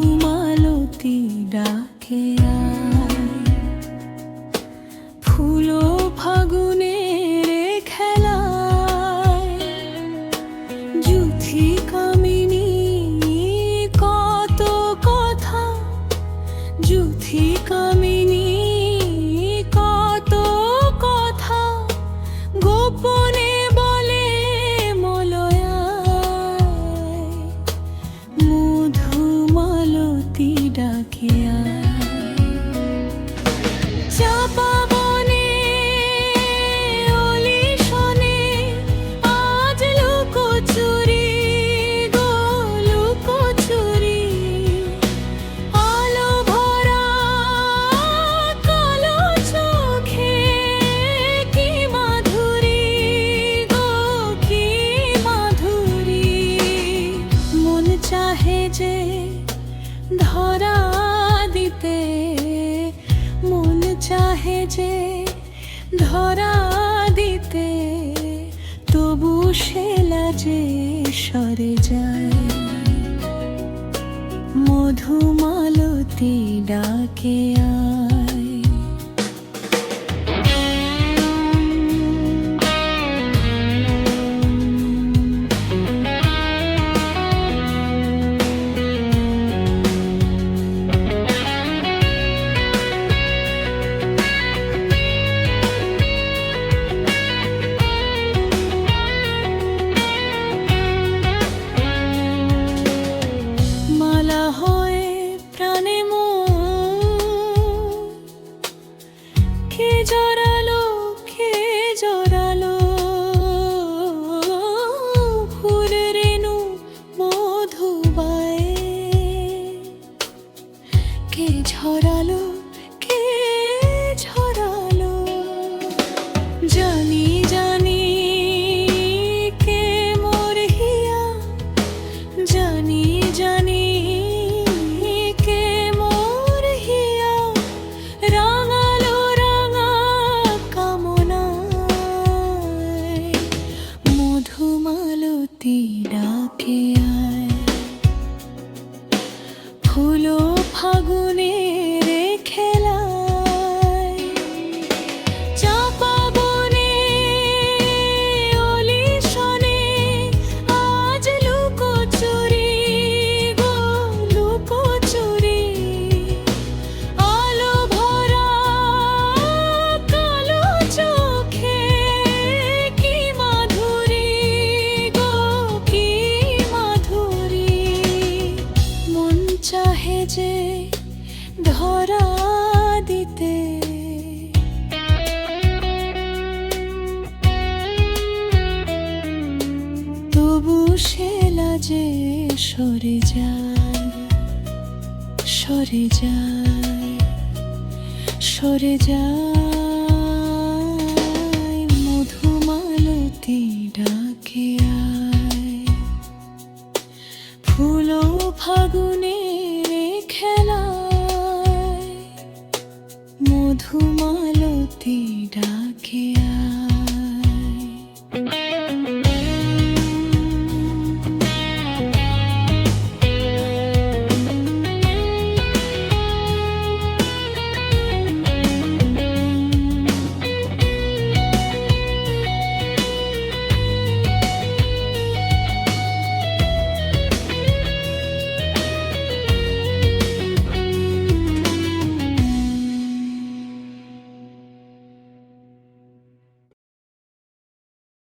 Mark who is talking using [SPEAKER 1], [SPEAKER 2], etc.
[SPEAKER 1] ঘুমালতি ডাকে আ Yeah. ধরা দিতে তবু সে লাজে সরে যায়। মধুমালতী ডাকে আ যে ধরা দিতে। তবু সে লাজে সরে যায় সরে যায় সরে যায়, মধুমালতি ডাকে আয়। ফুলো ফাগুনে মধুমালতী ডাকে